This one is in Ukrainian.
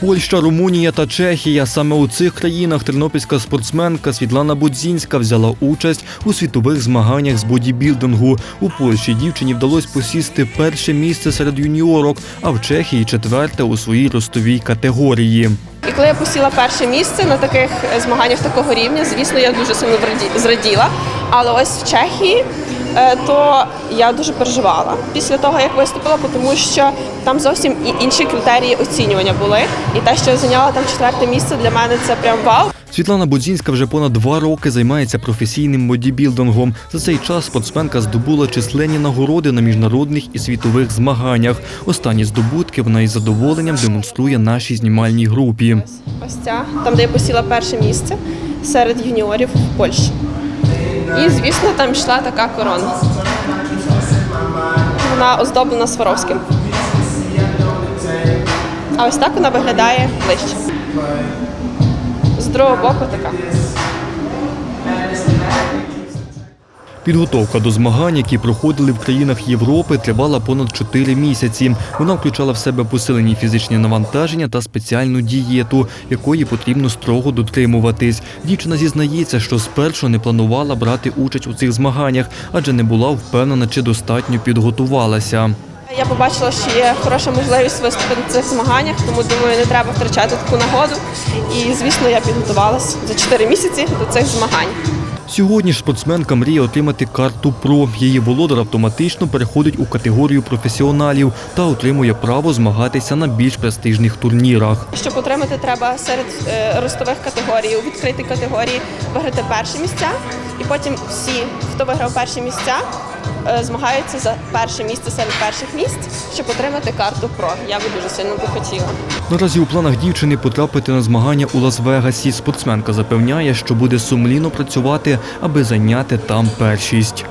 Польща, Румунія та Чехія. Саме у цих країнах тернопільська спортсменка Світлана Будзінська взяла участь у світових змаганнях з бодібілдингу. У Польщі дівчині вдалося посісти перше місце серед юніорок, а в Чехії четверте у своїй ростовій категорії. І коли я посіла перше місце на таких змаганнях такого рівня, звісно, я дуже сильно зраділа. Але ось в Чехії е, то я дуже переживала після того, як виступила, тому що там зовсім і- інші критерії оцінювання були. І те, що я зайняла там четверте місце, для мене це прям вау. Світлана Будзінська вже понад два роки займається професійним бодібілдингом. За цей час спортсменка здобула численні нагороди на міжнародних і світових змаганнях. Останні здобутки вона із задоволенням демонструє нашій знімальній групі. Ось ця, там, де я посіла перше місце серед юніорів в Польщі. І, звісно, там йшла така корона. Вона оздоблена Сваровським. А ось так вона виглядає ближче. З другого боку така. Підготовка до змагань, які проходили в країнах Європи, тривала понад 4 місяці. Вона включала в себе посилені фізичні навантаження та спеціальну дієту, якої потрібно строго дотримуватись. Дівчина зізнається, що спершу не планувала брати участь у цих змаганнях, адже не була впевнена, чи достатньо підготувалася. Я побачила, що є хороша можливість виступити на цих змаганнях, тому думаю, не треба втрачати таку нагоду. І, звісно, я підготувалась за 4 місяці до цих змагань. Сьогодні ж спортсменка мріє отримати карту ПРО. Її володар автоматично переходить у категорію професіоналів та отримує право змагатися на більш престижних турнірах. Щоб отримати, треба серед е, ростових категорій, у відкритій категорії виграти перші місця, і потім всі, хто виграв перші місця, змагаються за перше місце серед перших місць, щоб отримати карту ПРО. Я би дуже сильно би хотіла. Наразі у планах дівчини потрапити на змагання у Лас-Вегасі. Спортсменка запевняє, що буде сумлінно працювати, аби зайняти там першість.